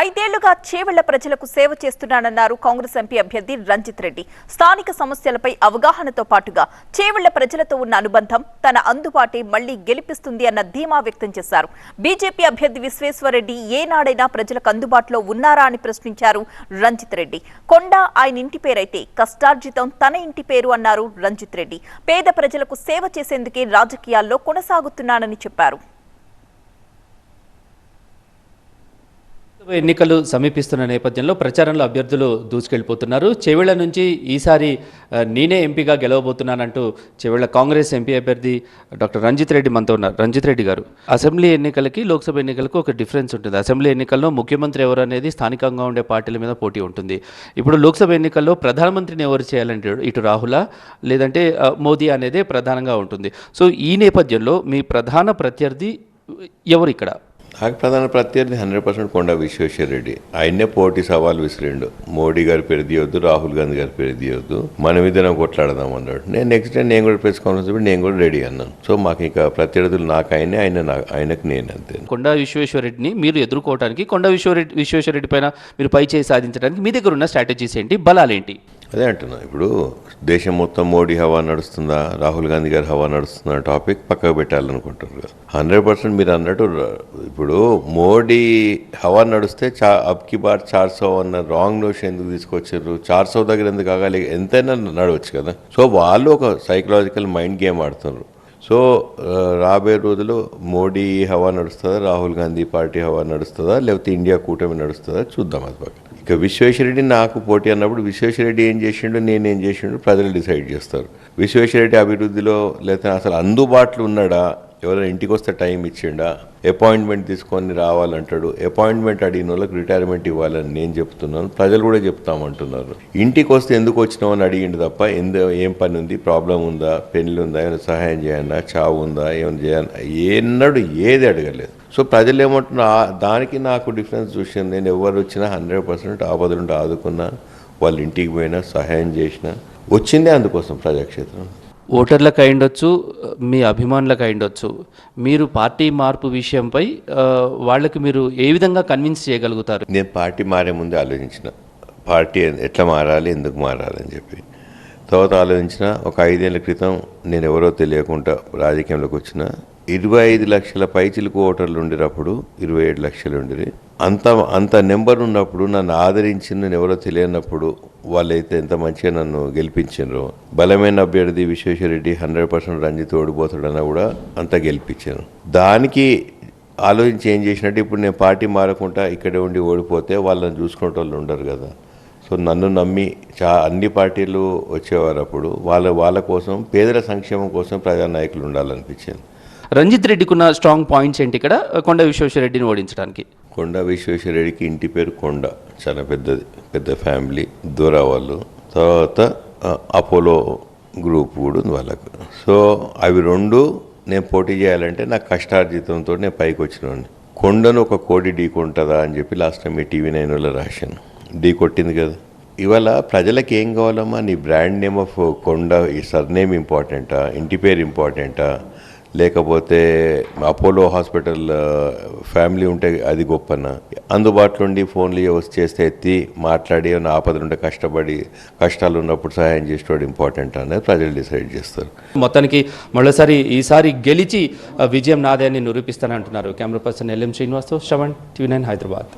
ఐదేళ్ళుగా చేవెళ్ళ ప్రజలకు సేవ చేస్తున్నానన్నారు కాంగ్రెస్ ఎంపీ అభ్యర్థి రంజిత్ రెడ్డి. స్థానిక సమస్యలపై అవగాహనతో పాటుగా చేవెళ్ళ ప్రజలతో ఉన్న అనుబంధం తన అందుబాటే మళ్ళీ గెలిపిస్తుంది అన్న ధీమా వ్యక్తం చేశారు. బీజేపీ అభ్యర్థి విశ్వేశ్వరరెడ్డి ఏనాడైనా ప్రజలకు అందుబాటులో ఉన్నారా అని ప్రశ్నించారు రంజిత్ రెడ్డి. కొండ ఆయన ఇంటి పేరైతే కష్టార్జితం తన ఇంటి పేరు అన్నారు రంజిత్ రెడ్డి. పేద ప్రజలకు సేవ చేసేందుకే రాజకీయాల్లో కొనసాగుతున్నానని చెప్పారు. ఎన్నికలు సమీపిస్తున్న నేపథ్యంలో ప్రచారంలో అభ్యర్థులు దూసుకెళ్ళిపోతున్నారు చెవిళ్ళ నుంచి ఈసారి నేనే ఎంపీగా గెలవబోతున్నానంటూ చెవిళ్ళ కాంగ్రెస్ ఎంపీ అభ్యర్థి డాక్టర్ రంజిత్ రెడ్డి మనతో ఉన్నారు. రంజిత్ రెడ్డి గారు అసెంబ్లీ ఎన్నికలకి లోక్సభ ఎన్నికలకు ఒక డిఫరెన్స్ ఉంటుంది. అసెంబ్లీ ఎన్నికల్లో ముఖ్యమంత్రి ఎవరు అనేది స్థానికంగా ఉండే పార్టీల మీద పోటీ ఉంటుంది. ఇప్పుడు లోక్సభ ఎన్నికల్లో ప్రధానమంత్రిని ఎవరు చేయాలంటే ఇటు రాహులా లేదంటే మోదీ అనేదే ప్రధానంగా ఉంటుంది. సో ఈ నేపథ్యంలో మీ ప్రధాన ప్రత్యర్థి ఎవరు ఇక్కడ? నాకు ప్రధాన ప్రత్యర్థి హండ్రెడ్ పర్సెంట్ కొండ విశ్వేశ్వర రెడ్డి. ఆయన్నే పోటీ సవాల్ విసిరిండు. మోడీ గారి పేరు తీయొద్దు రాహుల్ గాంధీ గారి పేరు తీయొద్దు మన ఇద్దరం కొట్లాడదాం అన్నాడు. నేను నెక్స్ట్ డే నేను కూడా ప్రెస్ కాన్ఫరెన్స్ పెట్టి నేను కూడా రెడీ అన్నాను. సో మాకు ఇక ప్రత్యర్థులు నాకు ఆయనే ఆయన నా ఆయనకు నేను అంతే. కొండా విశ్వేశ్వరరెడ్డిని మీరు ఎదుర్కోవడానికి కొండా విశ్వరెడ్డి విశ్వేశ్వరరెడ్డి పైన మీరు పై చేయి సాధించడానికి మీ దగ్గర ఉన్న స్ట్రాటజీస్ ఏంటి? బలాలేంటి? అదే అంటున్నా. ఇప్పుడు దేశం మొత్తం మోడీ హవా నడుస్తుందా? రాహుల్ గాంధీ గారి హవా నడుస్తుందా టాపిక్ పక్కకు పెట్టాలనుకుంటున్నారు హండ్రెడ్ పర్సెంట్ మీరు అన్నట్టు ఇప్పుడు మోడీ హవా నడిస్తే చా అబ్కి బార్ చార్ సో అన్న రాంగ్ నోషన్ ఎందుకు తీసుకొచ్చారు? చార్ సో దగ్గర ఎందుకు కాగాలి ఎంతైనా నడవచ్చు కదా. సో వాళ్ళు ఒక సైకలాజికల్ మైండ్ గేమ్ ఆడుతున్నారు. సో రాబోయే రోజుల్లో మోడీ హవా నడుస్తుందా? రాహుల్ గాంధీ పార్టీ హవా నడుస్తుందా? లేకపోతే ఇండియా కూటమి నడుస్తుందా? చూద్దాం అది పక్కన. ఇక విశ్వేశ్వరెడ్డి నాకు పోటీ అన్నప్పుడు విశ్వేశ్వరెడ్డి ఏం చేసిండు నేను ఏం చేసిండు ప్రజలు డిసైడ్ చేస్తారు. విశ్వేశ్వరెడ్డి అభివృద్ధిలో లేకపోతే అసలు అందుబాటులో ఉన్నాడా? ఎవరైనా ఇంటికి వస్తే టైం ఇచ్చిండా? అపాయింట్మెంట్ తీసుకొని రావాలంటాడు. అపాయింట్మెంట్ అడిగిన వాళ్ళకి రిటైర్మెంట్ ఇవ్వాలని నేను చెప్తున్నాను. ప్రజలు కూడా చెప్తామంటున్నారు. ఇంటికి వస్తే ఎందుకు వచ్చినావు అని అడిగిండు తప్ప ఎందు ఏం పని ఉంది? ప్రాబ్లం ఉందా? పెళ్ళి ఉందా? ఏమైనా సహాయం చేయన్నా చావు ఉందా? ఏమైనా చేయాలన్నా ఎన్నడు ఏది అడగలేదు. సో ప్రజలు ఏమంటున్నా దానికి నాకు డిఫరెన్స్ చూసింది. నేను ఎవరు వచ్చినా హండ్రెడ్ పర్సెంట్ ఆపదలుంటే ఆదుకున్నా వాళ్ళ ఇంటికి పోయినా సహాయం చేసినా వచ్చిందే అందుకోసం ప్రజాక్షేత్రం. ఓటర్లకు అయిండొచ్చు మీ అభిమానులకు అయిండొచ్చు. మీరు పార్టీ మార్పు విషయంపై వాళ్ళకి మీరు ఏ విధంగా కన్విన్స్ చేయగలుగుతారు? నేను పార్టీ మారే ముందే ఆలోచించిన. పార్టీ ఎట్లా మారాలి ఎందుకు మారాలి అని చెప్పి. తర్వాత ఆలోచించిన ఒక ఐదేళ్ళ క్రితం నేను ఎవరో తెలియకుండా రాజకీయంలోకి వచ్చిన ఇరవై ఐదు లక్షల పైచిలకు ఓటర్లు ఉండినప్పుడు ఇరవై ఏడు లక్షలు ఉండిరి అంత అంత నెంబర్ ఉన్నప్పుడు నన్ను ఆదరించి నేను ఎవరో తెలియనప్పుడు వాళ్ళైతే ఎంత మంచిగా నన్ను గెలిపించారు బలమైన అభ్యర్థి విశ్వేశ్వరరెడ్డి హండ్రెడ్ పర్సెంట్ రంజిత్ ఓడిపోతాడన్నా కూడా అంత గెలిపించాను దానికి ఆలోచించి ఏం చేసినట్టు ఇప్పుడు నేను పార్టీ మారకుండా ఇక్కడే ఉండి ఓడిపోతే వాళ్ళని చూసుకునే వాళ్ళు ఉండరు కదా. సో నన్ను నమ్మి చా అన్ని పార్టీలు వచ్చేవారు అప్పుడు వాళ్ళ వాళ్ళ కోసం పేదల సంక్షేమం కోసం ప్రజానాయకులు ఉండాలనిపించింది. రంజిత్ రెడ్డికి ఉన్న స్ట్రాంగ్ పాయింట్స్ ఏంటి ఇక్కడ? కొండ విశ్వేశ్వరరెడ్డిని ఓడించడానికి. కొండ విశ్వేశ్వరరెడ్డికి ఇంటి పేరు కొండ. చాలా పెద్దది పెద్ద ఫ్యామిలీ దూరా వాళ్ళు తర్వాత అపోలో గ్రూప్ కూడా ఉంది వాళ్ళకు. సో అవి రెండు నేను పోటీ చేయాలంటే నా కష్టార్జితంతో నేను పైకి వచ్చినవాడిని కొండను ఒక కోడి ఢీ కొంటుందా అని చెప్పి లాస్ట్ టైం ఈ టీవీ నైన్ నైన్లో రాశాను. ఢీ కొట్టింది కదా. ఇవాళ ప్రజలకు ఏం కావాలమ్మా? నీ బ్రాండ్ నేమ్ ఆఫ్ కొండ ఈ సర్నేమ్ ఇంపార్టెంటా ఇంటి పేరు ఇంపార్టెంటా లేకపోతే అపోలో హాస్పిటల్ ఫ్యామిలీ ఉంటే అది గొప్పన. అందుబాటులో ఉండి ఫోన్లు వచ్చి చేస్తే ఎత్తి మాట్లాడి ఏమైనా ఆపదలు ఉంటే కష్టపడి కష్టాలు ఉన్నప్పుడు సహాయం చేసేవాడు ఇంపార్టెంట్ అనేది ప్రజలు డిసైడ్ చేస్తారు. మొత్తానికి మరోసారి ఈసారి గెలిచి ఆ, విజయం నాదే అని నిరూపిస్తానంటున్నారు. కెమెరా పర్సన్ ఎల్ఎం శ్రీనివాస్తో శ్రవణ్ టీవీ నైన్ హైదరాబాద్.